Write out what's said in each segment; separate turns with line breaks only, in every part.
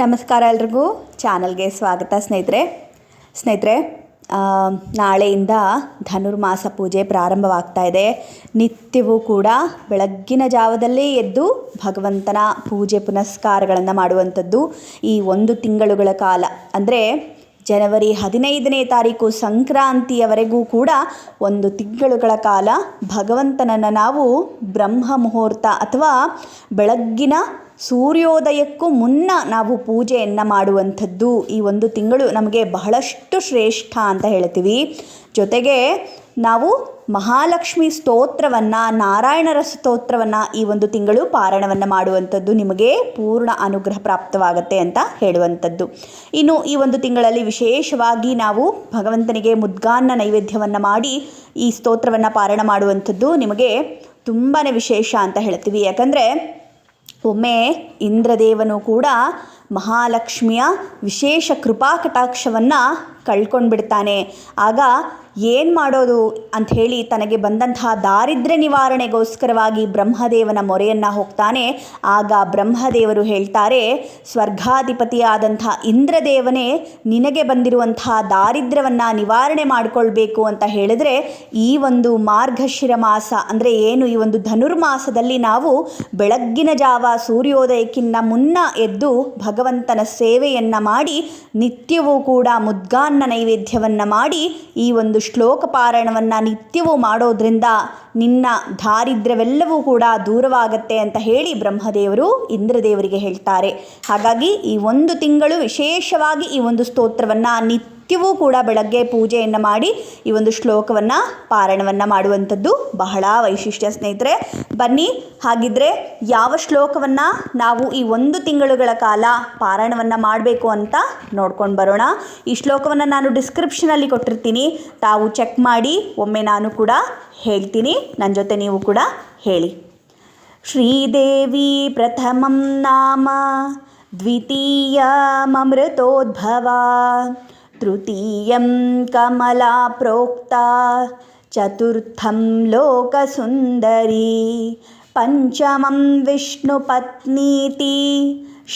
ನಮಸ್ಕಾರ ಎಲ್ರಿಗೂ. ಚಾನಲ್ಗೆ ಸ್ವಾಗತ ಸ್ನೇಹಿತರೆ. ಸ್ನೇಹಿತರೆ ನಾಳೆಯಿಂದ ಧನುರ್ಮಾಸ ಪೂಜೆ ಪ್ರಾರಂಭವಾಗ್ತಾ ಇದೆ. ನಿತ್ಯವೂ ಕೂಡ ಬೆಳಗ್ಗಿನ ಜಾವದಲ್ಲೇ ಎದ್ದು ಭಗವಂತನ ಪೂಜೆ ಪುನಸ್ಕಾರಗಳನ್ನು ಮಾಡುವಂಥದ್ದು ಈ ಒಂದು ತಿಂಗಳುಗಳ ಕಾಲ. ಅಂದರೆ ಜನವರಿ ಹದಿನೈದನೇ ತಾರೀಕು ಸಂಕ್ರಾಂತಿಯವರೆಗೂ ಕೂಡ ಒಂದು ತಿಂಗಳುಗಳ ಕಾಲ ಭಗವಂತನನ್ನು ನಾವು ಬ್ರಹ್ಮ ಮುಹೂರ್ತ ಅಥವಾ ಬೆಳಗ್ಗಿನ ಸೂರ್ಯೋದಯಕ್ಕೂ ಮುನ್ನ ನಾವು ಪೂಜೆಯನ್ನು ಮಾಡುವಂಥದ್ದು ಈ ಒಂದು ತಿಂಗಳು ನಮಗೆ ಬಹಳಷ್ಟು ಶ್ರೇಷ್ಠ ಅಂತ ಹೇಳ್ತೀವಿ. ಜೊತೆಗೆ ನಾವು ಮಹಾಲಕ್ಷ್ಮಿ ಸ್ತೋತ್ರವನ್ನು, ನಾರಾಯಣರ ಸ್ತೋತ್ರವನ್ನು ಈ ಒಂದು ತಿಂಗಳು ಪಾರಾಯಣವನ್ನು ಮಾಡುವಂಥದ್ದು ನಿಮಗೆ ಪೂರ್ಣ ಅನುಗ್ರಹ ಪ್ರಾಪ್ತವಾಗುತ್ತೆ ಅಂತ ಹೇಳುವಂಥದ್ದು. ಇನ್ನು ಈ ಒಂದು ತಿಂಗಳಲ್ಲಿ ವಿಶೇಷವಾಗಿ ನಾವು ಭಗವಂತನಿಗೆ ಮುದ್ಗಾನ್ನ ನೈವೇದ್ಯವನ್ನು ಮಾಡಿ ಈ ಸ್ತೋತ್ರವನ್ನು ಪಾರಾಯಣ ಮಾಡುವಂಥದ್ದು ನಿಮಗೆ ತುಂಬಾ ವಿಶೇಷ ಅಂತ ಹೇಳ್ತೀವಿ. ಯಾಕಂದರೆ ಒಮ್ಮೆ ಇಂದ್ರದೇವನು ಕೂಡ ಮಹಾಲಕ್ಷ್ಮಿಯ ವಿಶೇಷ ಕೃಪಾ ಕಟಾಕ್ಷವನ್ನು ಕಳ್ಕೊಂಡ್ಬಿಡ್ತಾನೆ. ಆಗ ಏನು ಮಾಡೋದು ಅಂತ ಹೇಳಿ ತನಗೆ ಬಂದಂತಹ ದಾರಿದ್ರ್ಯ ನಿವಾರಣೆಗೋಸ್ಕರವಾಗಿ ಬ್ರಹ್ಮದೇವನ ಮೊರೆಯನ್ನು ಹೋಗ್ತಾನೆ. ಆಗ ಬ್ರಹ್ಮದೇವರು ಹೇಳ್ತಾರೆ, ಸ್ವರ್ಗಾಧಿಪತಿಯಾದಂಥ ಇಂದ್ರದೇವನೇ, ನಿನಗೆ ಬಂದಿರುವಂತಹ ದಾರಿದ್ರ್ಯವನ್ನು ನಿವಾರಣೆ ಮಾಡಿಕೊಳ್ಬೇಕು ಅಂತ ಹೇಳಿದ್ರೆ, ಈ ಒಂದು ಮಾರ್ಗಶಿರ ಮಾಸ ಅಂದರೆ ಏನು? ಈ ಒಂದು ಧನುರ್ಮಾಸದಲ್ಲಿ ನಾವು ಬೆಳಗ್ಗಿನ ಜಾವ ಸೂರ್ಯೋದಯಕ್ಕಿಂತ ಮುನ್ನ ಎದ್ದು ಭಗವಂತನ ಸೇವೆಯನ್ನು ಮಾಡಿ ನಿತ್ಯವೂ ಕೂಡ ಮುದ್ಗಾನ್ನ ನೈವೇದ್ಯವನ್ನು ಮಾಡಿ ಈ ಒಂದು ಶ್ಲೋಕ ಪಾರಾಯಣವನ್ನು ನಿತ್ಯವೂ ಮಾಡೋದ್ರಿಂದ ನಿನ್ನ ದಾರಿದ್ರ್ಯವೆಲ್ಲವೂ ಕೂಡ ದೂರವಾಗತ್ತೆ ಅಂತ ಹೇಳಿ ಬ್ರಹ್ಮದೇವರು ಇಂದ್ರದೇವರಿಗೆ ಹೇಳ್ತಾರೆ. ಹಾಗಾಗಿ ಈ ಒಂದು ತಿಂಗಳು ವಿಶೇಷವಾಗಿ ಈ ಒಂದು ಸ್ತೋತ್ರವನ್ನು ನಿತ್ಯವೂ ಕೂಡ ಬೆಳಗ್ಗೆ ಪೂಜೆಯನ್ನು ಮಾಡಿ ಈ ಒಂದು ಶ್ಲೋಕವನ್ನು ಪಾರಾಯಣವನ್ನು ಮಾಡುವಂಥದ್ದು ಬಹಳ ವೈಶಿಷ್ಟ್ಯ ಸ್ನೇಹಿತರೆ. ಬನ್ನಿ, ಹಾಗಿದ್ರೆ ಯಾವ ಶ್ಲೋಕವನ್ನು ನಾವು ಈ ಒಂದು ತಿಂಗಳುಗಳ ಕಾಲ ಪಾರಾಯಣವನ್ನು ಮಾಡಬೇಕು ಅಂತ ನೋಡ್ಕೊಂಡು ಬರೋಣ. ಈ ಶ್ಲೋಕವನ್ನು ನಾನು ಡಿಸ್ಕ್ರಿಪ್ಷನಲ್ಲಿ ಕೊಟ್ಟಿರ್ತೀನಿ. ತಾವು ಚೆಕ್ ಮಾಡಿ, ಒಮ್ಮೆ ನಾನು ಕೂಡ ಹೇಳ್ತೀನಿ. ನನ್ನ ಜೊತೆ ನೀವು ಕೂಡ ಹೇಳಿ. ಶ್ರೀದೇವಿ ಪ್ರಥಮಂ ನಾಮ ದ್ವಿತೀಯಮೃತೋದ್ಭವಾ तृतीयं कमला प्रोक्ता चतुर्थं लोकसुन्दरी पञ्चमं विष्णुपत्नीति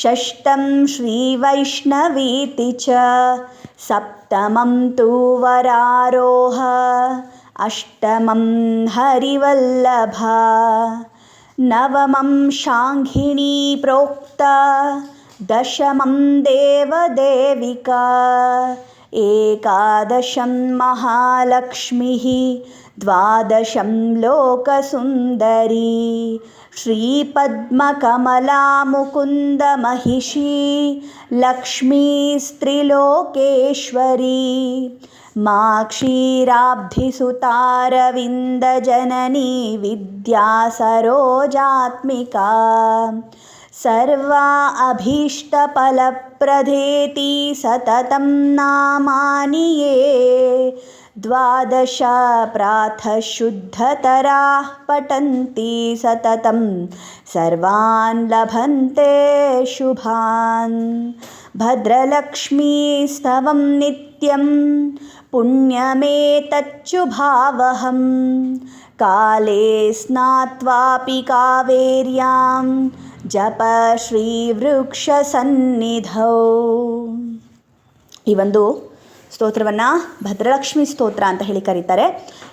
षष्ठं श्रीवैष्णवीति च सप्तमं तु वरारोह अष्टमं हरिवल्लभा नवमं शाङ्घिणी प्रोक्ता दशमं देवदेविका ఏకాదశం మహాలక్ష్మి ద్వాదశం లోకసుందరీ శ్రీపద్మకమలాముకుందమహిషీ లక్ష్మీ స్త్రిలోకేశ్వరీ మా క్షీరాబ్ధిసుతారవిందజననీ విద్యాసరోజాత్మికా सर्वा अभीष्टफलप्रदेति सततं नामानि ये द्वादश प्रातः पठन्ति सततं। सर्वान् लभन्ते शुभान्। भद्रलक्ष्मीस्तवं नित्यं पुण्यमेतच्छुभावहं काले स्नात्वापि कावेर्यां ಜಪ ಶ್ರೀ ವೃಕ್ಷ ಸನ್ನಿಧೌ ಈ ಒಂದು ಸ್ತೋತ್ರವನ್ನು ಭದ್ರಲಕ್ಷ್ಮಿ ಸ್ತೋತ್ರ ಅಂತ ಹೇಳಿ ಕರೀತಾರೆ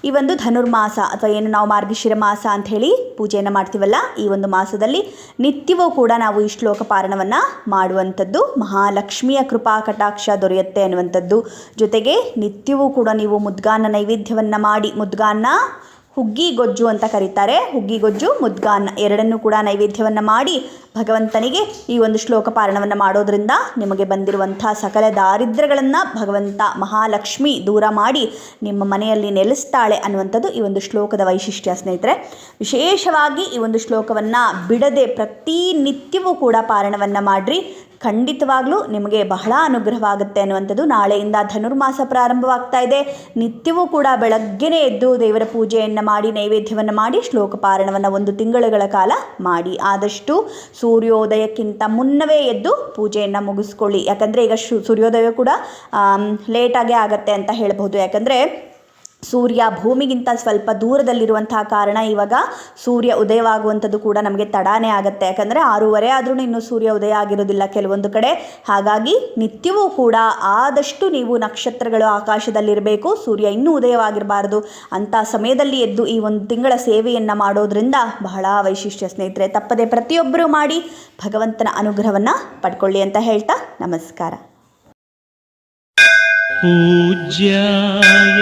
ಈ ಒಂದು ಧನುರ್ಮಾಸ ಅಥವಾ ಏನು ನಾವು ಮಾರ್ಗಶಿರ ಮಾಸ ಅಂತ ಹೇಳಿ ಪೂಜೆಯನ್ನು ಮಾಡ್ತೀವಲ್ಲ ಈ ಒಂದು ಮಾಸದಲ್ಲಿ ನಿತ್ಯವೂ ಕೂಡ ನಾವು ಈ ಶ್ಲೋಕ ಪಾರಣವನ್ನು ಮಾಡುವಂಥದ್ದು ಮಹಾಲಕ್ಷ್ಮಿಯ ಕೃಪಾ ಕಟಾಕ್ಷ ದೊರೆಯುತ್ತೆ ಅನ್ನುವಂಥದ್ದು ಜೊತೆಗೆ ನಿತ್ಯವೂ ಕೂಡ ನೀವು ಮುದ್ಗಾನ್ನ ನೈವೇದ್ಯವನ್ನು ಮಾಡಿ ಮುದ್ಗಾನ್ನ ಹುಗ್ಗಿ ಗೊಜ್ಜು ಅಂತ ಕರೀತಾರೆ. ಹುಗ್ಗಿ ಗೊಜ್ಜು ಮುದ್ಗಾನ್ ಎರಡನ್ನೂ ಕೂಡ ನೈವೇದ್ಯವನ್ನು ಮಾಡಿ ಭಗವಂತನಿಗೆ ಈ ಒಂದು ಶ್ಲೋಕ ಪಾರಣವನ್ನು ಮಾಡೋದ್ರಿಂದ ನಿಮಗೆ ಬಂದಿರುವಂಥ ಸಕಲ ದಾರಿದ್ರ್ಯಗಳನ್ನು ಭಗವಂತ ಮಹಾಲಕ್ಷ್ಮಿ ದೂರ ಮಾಡಿ ನಿಮ್ಮ ಮನೆಯಲ್ಲಿ ನೆಲೆಸ್ತಾಳೆ ಅನ್ನುವಂಥದ್ದು ಈ ಒಂದು ಶ್ಲೋಕದ ವೈಶಿಷ್ಟ್ಯ, ಸ್ನೇಹಿತರೆ. ವಿಶೇಷವಾಗಿ ಈ ಒಂದು ಶ್ಲೋಕವನ್ನು ಬಿಡದೆ ಪ್ರತಿನಿತ್ಯವೂ ಕೂಡ ಪಾರಣವನ್ನು ಮಾಡಿರಿ. ಖಂಡಿತವಾಗ್ಲೂ ನಿಮಗೆ ಬಹಳ ಅನುಗ್ರಹವಾಗುತ್ತೆ ಅನ್ನುವಂಥದ್ದು ನಾಳೆಯಿಂದ ಧನುರ್ಮಾಸ ಪ್ರಾರಂಭವಾಗ್ತಾ ಇದೆ. ನಿತ್ಯವೂ ಕೂಡ ಬೆಳಗ್ಗೆನೇ ಎದ್ದು ದೇವರ ಪೂಜೆಯನ್ನು ಮಾಡಿ, ನೈವೇದ್ಯವನ್ನು ಮಾಡಿ, ಶ್ಲೋಕ ಪಾರಣವನ್ನು ಒಂದು ತಿಂಗಳುಗಳ ಕಾಲ ಮಾಡಿ. ಆದಷ್ಟು ಸೂರ್ಯೋದಯಕ್ಕಿಂತ ಮುನ್ನವೇ ಎದ್ದು ಪೂಜೆಯನ್ನು ಮುಗಿಸ್ಕೊಳ್ಳಿ. ಯಾಕಂದರೆ ಈಗ ಸೂರ್ಯೋದಯ ಕೂಡ ಲೇಟಾಗೇ ಆಗತ್ತೆ ಅಂತ ಹೇಳ್ಬೋದು ಯಾಕಂದರೆ ಸೂರ್ಯ ಭೂಮಿಗಿಂತ ಸ್ವಲ್ಪ ದೂರದಲ್ಲಿರುವಂತಹ ಕಾರಣ ಇವಾಗ ಸೂರ್ಯ ಉದಯವಾಗುವಂಥದ್ದು ಕೂಡ ನಮಗೆ ತಡಾನೇ ಆಗುತ್ತೆ. ಯಾಕಂದರೆ ಆರೂವರೆ ಆದ್ರೂ ಇನ್ನೂ ಸೂರ್ಯ ಉದಯ ಆಗಿರೋದಿಲ್ಲ ಕೆಲವೊಂದು ಕಡೆ. ಹಾಗಾಗಿ ನಿತ್ಯವೂ ಕೂಡ ಆದಷ್ಟು ನೀವು ನಕ್ಷತ್ರಗಳು ಆಕಾಶದಲ್ಲಿರಬೇಕು, ಸೂರ್ಯ ಇನ್ನೂ ಉದಯವಾಗಿರಬಾರ್ದು. ಅಂಥ ಸಮಯದಲ್ಲಿ ಎದ್ದು ಈ ಒಂದು ತಿಂಗಳ ಸೇವೆಯನ್ನು ಮಾಡೋದ್ರಿಂದ ಬಹಳ ವೈಶಿಷ್ಟ್ಯ ಸ್ನೇಹಿತರೆ. ತಪ್ಪದೆ ಪ್ರತಿಯೊಬ್ಬರೂ ಮಾಡಿ ಭಗವಂತನ ಅನುಗ್ರಹವನ್ನು ಪಡ್ಕೊಳ್ಳಿ ಅಂತ ಹೇಳ್ತಾ ನಮಸ್ಕಾರ.
ಪೂಜ್ಯಾಯ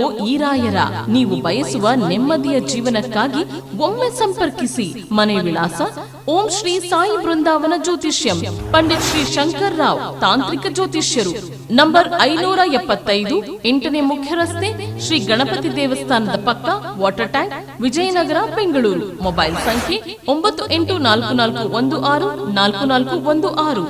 ಈ ಈರಾಯರ. ನೀವು ಬಯಸುವ ನೆಮ್ಮದಿಯ ಜೀವನಕ್ಕಾಗಿ ಒಮ್ಮೆ ಸಂಪರ್ಕಿಸಿ. ಮನೆ ವಿಳಾಸ, ಓಂ ಶ್ರೀ ಸಾಯಿ ಬೃಂದಾವನ ಜ್ಯೋತಿಷ್ಯಂ. ಪಂಡಿತ್ ಶ್ರೀ ಶಂಕರ್ ರಾವ್, ತಾಂತ್ರಿಕ ಜ್ಯೋತಿಷ್ಯರು. ನಂಬರ್ ಐನೂರ ಎಪ್ಪತ್ತೈದು, ಎಂಟನೇ ಮುಖ್ಯ ರಸ್ತೆ, ಶ್ರೀ ಗಣಪತಿ ದೇವಸ್ಥಾನದ ಪಕ್ಕ, water tank, Vijayanagar, Bengaluru. Mobile ಸಂಖ್ಯೆ, ಒಂಬತ್ತು ಎಂಟು ನಾಲ್ಕು ನಾಲ್ಕು ಒಂದು ಆರು, ನಾಲ್ಕು ನಾಲ್ಕು ಒಂದು ಆರು.